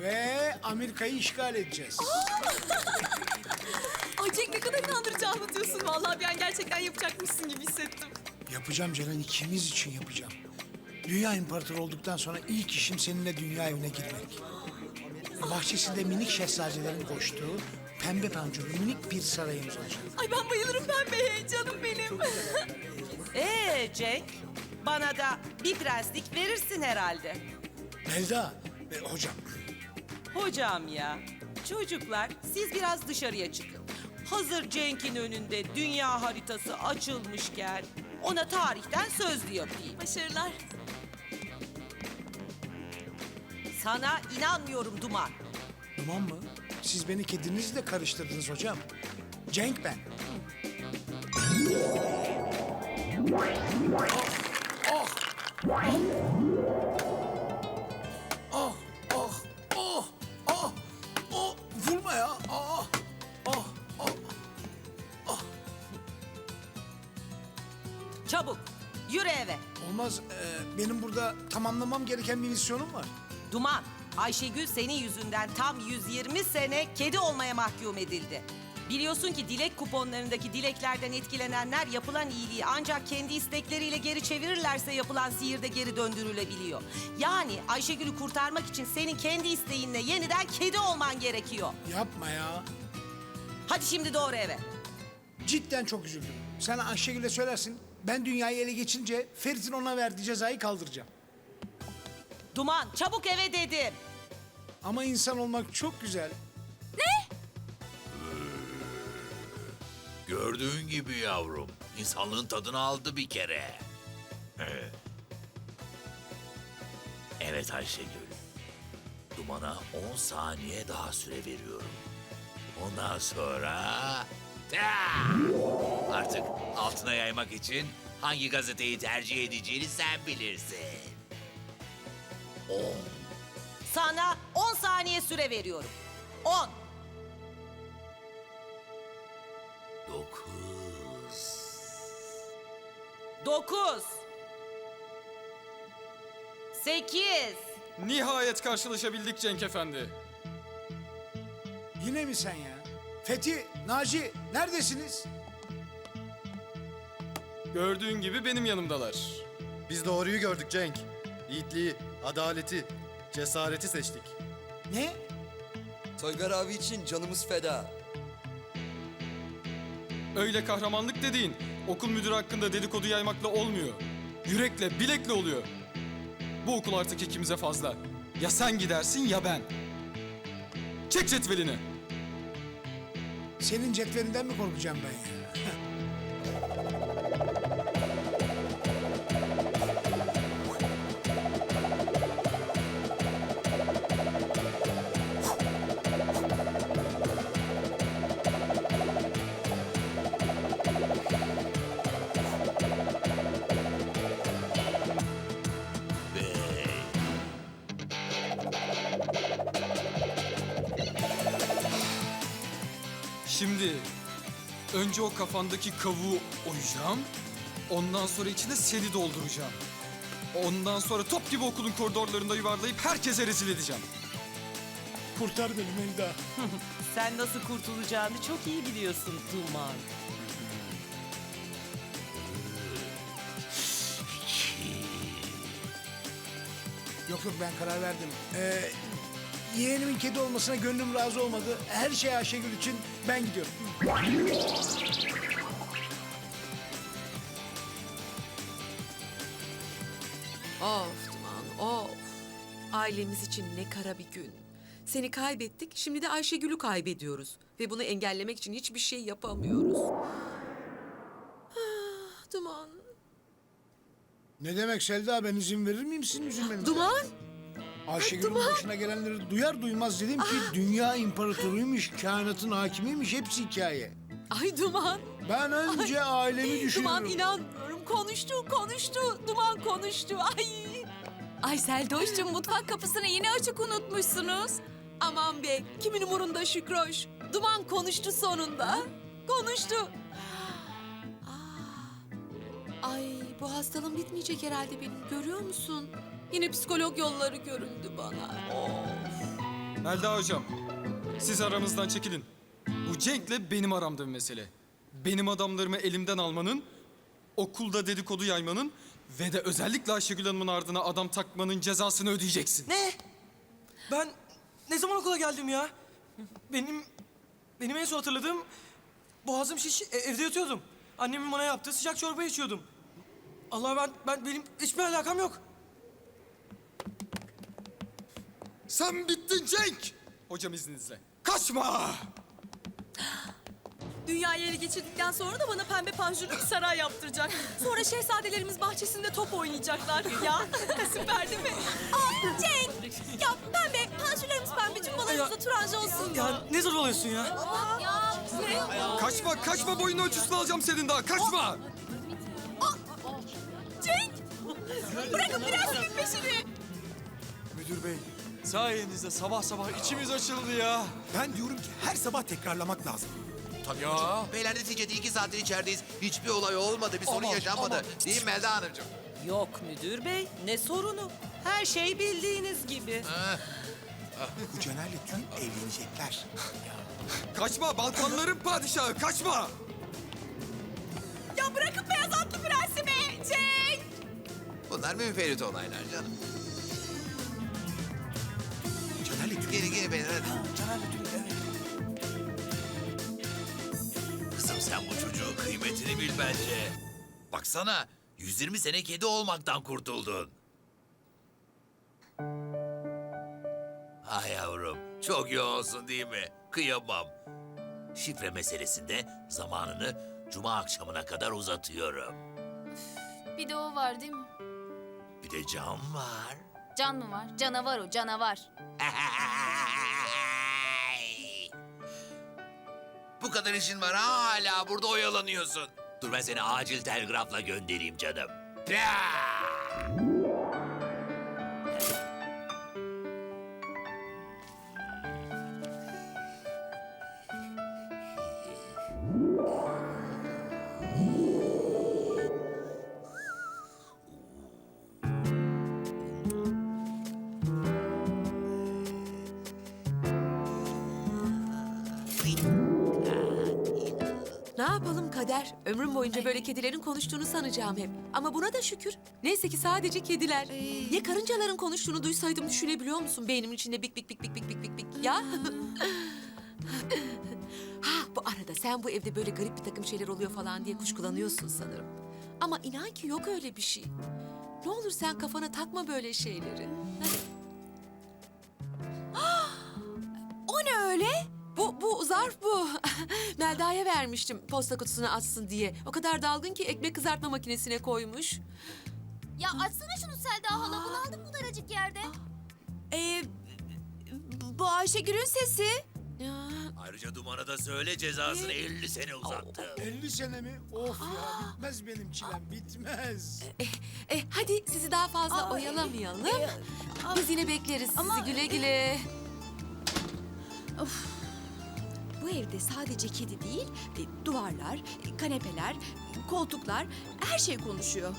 Ve Amerika'yı işgal edeceğiz. Ay Cenk ne kadar inandırıcı anlatıyorsun. Vallahi bir an gerçekten yapacakmışsın gibi hissettim. Yapacağım Ceren ikimiz için yapacağım. Dünya imparatoru olduktan sonra ilk işim seninle dünya evine girmek. Bahçesinde minik şehzadelerin koştuğu pembe pancurlu minik bir sarayımız olacak. Ay ben bayılırım pembeye canım benim. Ee Cenk, bana da bir prenslik verirsin herhalde. Melda, e, hocam Hocam ya, çocuklar siz biraz dışarıya çıkın. Hazır Cenk'in önünde dünya haritası açılmışken ona tarihten sözlü yapayım. Başarılar. Sana inanmıyorum Duman. duman mı? Siz beni kedinizle karıştırdınız hocam. Cenk ben. Oh, oh, Çabuk, yürü eve. Olmaz, e, benim burada tamamlamam gereken bir misyonum var. Duman, Ayşegül senin yüzünden tam 120 sene kedi olmaya mahkum edildi. Biliyorsun ki dilek kuponlarındaki dileklerden etkilenenler yapılan iyiliği ancak kendi istekleriyle geri çevirirlerse yapılan sihirde geri döndürülebiliyor. Yani Ayşegül'ü kurtarmak için senin kendi isteğinle yeniden kedi olman gerekiyor. Yapma ya. Hadi şimdi doğru eve. Cidden çok üzüldüm. Sen Ayşegül'e söylersin. Ben dünyayı ele geçince Ferit'in ona verdiği cezayı kaldıracağım. Duman çabuk eve dedim. Ama insan olmak çok güzel. Gördüğün gibi yavrum, insanlığın tadını aldı bir kere. Evet. Evet Ayşegül. Dumana 10 saniye daha süre veriyorum. Ondan sonra... Ta! Artık altına yaymak için hangi gazeteyi tercih edeceğini sen bilirsin. Sana 10 saniye süre veriyorum. 10, 9 9, 8, Nihayet karşılaşabildik Cenk Efendi. Yine mi sen ya? Fethi, Naci neredesiniz? Gördüğün gibi benim yanımdalar. Biz doğruyu gördük Cenk. Yiğitliği, adaleti, cesareti seçtik. Ne? Toygar abi için canımız feda. Öyle kahramanlık dediğin okul müdürü hakkında dedikodu yaymakla olmuyor. Yürekle, bilekle oluyor. Bu okul artık ikimize fazla. Ya sen gidersin ya ben. Çek cetvelini. Senin cetvelinden mi korkacağım ben ya? Şimdi önce o kafandaki kavuğu oyacağım. Ondan sonra içine seni dolduracağım. Ondan sonra top gibi okulun koridorlarında yuvarlayıp herkese rezil edeceğim. Kurtar beni Melda. Sen nasıl kurtulacağını çok iyi biliyorsun Duman. Yok yok ben karar verdim. Ee, yeğenimin kedi olmasına gönlüm razı olmadı. Her şey Ayşegül için ben gidiyorum. Of Duman, of. Ailemiz için ne kara bir gün. Seni kaybettik, şimdi de Ayşegül'ü kaybediyoruz. Ve bunu engellemek için hiçbir şey yapamıyoruz. Ah, Duman. Ne demek Selda ben izin verir miyim sizin üzülmenize? Duman! Ayşegül'ün başına gelenleri duyar duymaz dedim ki dünya imparatoruymuş, kainatın hakimiymiş hepsi hikaye. Ay Duman! Ben önce ailemi düşünüyorum. Duman inanmıyorum. Konuştu, konuştu. Duman konuştu. Ay! Ay Seldoş'cum mutfak kapısını yine açık unutmuşsunuz. Aman be, kimin umurunda Şükroş? Duman konuştu sonunda. Konuştu. Aa, Ay bu hastalığım bitmeyecek herhalde benim. Görüyor musun? Yine psikolog yolları göründü bana. Of. Melda hocam, siz aramızdan çekilin. Bu Cenk'le benim aramda bir mesele. Benim adamlarımı elimden almanın, okulda dedikodu yaymanın ve de özellikle Ayşegül Hanım'ın ardına adam takmanın cezasını ödeyeceksin. Ne? Ben ne zaman okula geldim ya? Benim benim en son hatırladığım boğazım şiş e- evde yatıyordum. Annemin bana yaptığı sıcak çorba içiyordum. Allah ben ben benim hiçbir alakam yok. Sen bittin Cenk! Hocam izninizle. Kaçma! Dünyayı ele geçirdikten sonra da bana pembe panjurlu bir saray yaptıracak. Sonra şehzadelerimiz bahçesinde top oynayacaklar. Ya süper değil mi? Aa Cenk! Ya pembe, panjurlarımız pembe, cumbalarımız da turuncu olsun. Ya ne zor oluyorsun ya? Ya ne? Kaçma, kaçma boyun ölçüsünü alacağım senin daha, kaçma! Cenk! Bırakın prensimin peşini. Müdür bey, sayenizde sabah sabah içimiz açıldı ya. Ben diyorum ki her sabah tekrarlamak lazım. Tabii hocam. Beyler neticede iki saattir içerideyiz. Hiçbir olay olmadı, bir sorun yaşanmadı. Değil mi Melda Hanımcığım? Yok müdür bey, ne sorunu? Her şey bildiğiniz gibi. Bu Caner'le tüm evlenecekler. Kaçma, Balkanların padişahı, kaçma! Ya bırakın beyaz atlı prensimi. Cenk! Bunlar münferit olaylar canım. Geri geri beyler hadi. Kızım sen bu çocuğun kıymetini bil bence. Baksana 120 sene kedi olmaktan kurtuldun. Ah yavrum çok yoğunsun değil mi? Kıyamam. Şifre meselesinde zamanını cuma akşamına kadar uzatıyorum. Bir de o var değil mi? Bir de can var. Can mı var? Canavar o, canavar. Bu kadar işin var hala burada oyalanıyorsun. Dur ben seni acil telgrafla göndereyim canım. Ya! Kader? Ömrüm boyunca böyle kedilerin konuştuğunu sanacağım hep. Ama buna da şükür. Neyse ki sadece kediler. Ya karıncaların konuştuğunu duysaydım düşünebiliyor musun? Beynimin içinde bik bik bik bik bik bik bik bik. Ya? ha bu arada sen bu evde böyle garip bir takım şeyler oluyor falan diye kuşkulanıyorsun sanırım. Ama inan ki yok öyle bir şey. Ne olur sen kafana takma böyle şeyleri. O ne öyle? Zarf bu. Melda'ya vermiştim posta kutusuna atsın diye. O kadar dalgın ki ekmek kızartma makinesine koymuş. Ya açsana şunu Selda hala, bunu aldım bu daracık yerde. Ee, bu Ayşegül'ün sesi. Ya, Ayrıca Duman'a da söyle cezasını 50 sene uzattı. 50 sene mi? Of ya bitmez benim çilem bitmez. e, hadi sizi daha fazla oyalamayalım. Biz yine bekleriz sizi güle güle. Bu evde sadece kedi değil, e, duvarlar, e, kanepeler, e, koltuklar, her şey konuşuyor.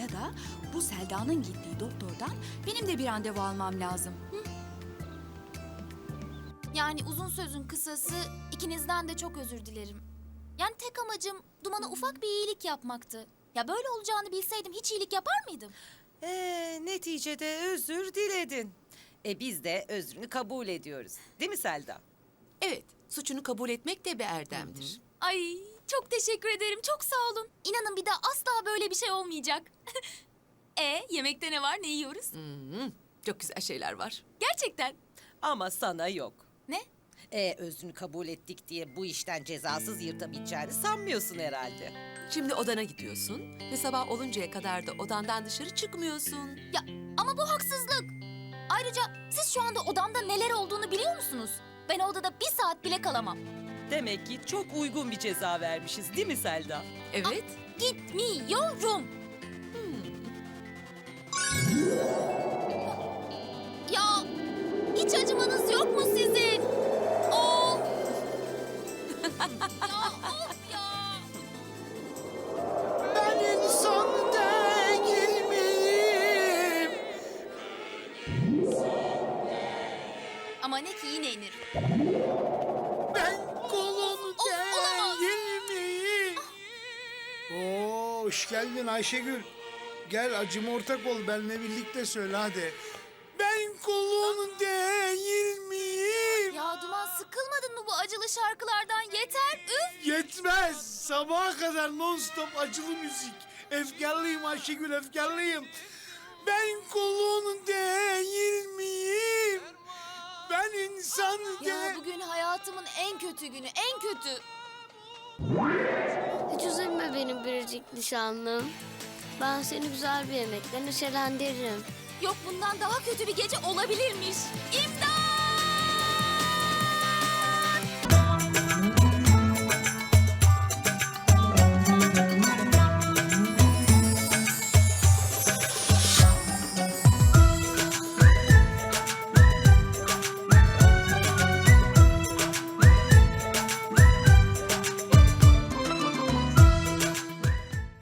Ya da bu Selda'nın gittiği doktordan benim de bir randevu almam lazım. Yani uzun sözün kısası ikinizden de çok özür dilerim. Yani tek amacım Duman'a ufak bir iyilik yapmaktı. Ya böyle olacağını bilseydim hiç iyilik yapar mıydım? Ee, neticede özür diledin. E biz de özrünü kabul ediyoruz. Değil mi Selda? Evet, suçunu kabul etmek de bir erdemdir. Ay çok teşekkür ederim, çok sağ olun. İnanın bir daha asla böyle bir şey olmayacak. e yemekte ne var, ne yiyoruz? Hmm, çok güzel şeyler var. Gerçekten. Ama sana yok. Ne? E özrünü kabul ettik diye bu işten cezasız yırtabileceğini sanmıyorsun herhalde. Şimdi odana gidiyorsun ve sabah oluncaya kadar da odandan dışarı çıkmıyorsun. Ya ama bu haksızlık. Ayrıca siz şu anda odamda neler olduğunu biliyor musunuz? Ben odada bir saat bile kalamam. Demek ki çok uygun bir ceza vermişiz değil mi Selda? Evet. Gitmiyorum. Ya hiç acımanız yok mu sizin? Of hoş geldin Ayşegül. Gel acıma ortak ol benimle birlikte söyle hadi. Ben kulun değil miyim? Ya Duman sıkılmadın mı bu acılı şarkılardan? Yeter üf. Yetmez. Sabaha kadar non stop acılı müzik. Efkarlıyım Ayşegül efkarlıyım. Ben kulun değil miyim? Ben insan Ya de... bugün hayatımın en kötü günü en kötü. Hiç üzülme benim biricik nişanlım. Ben seni güzel bir yemekle neşelendiririm. Yok bundan daha kötü bir gece olabilirmiş.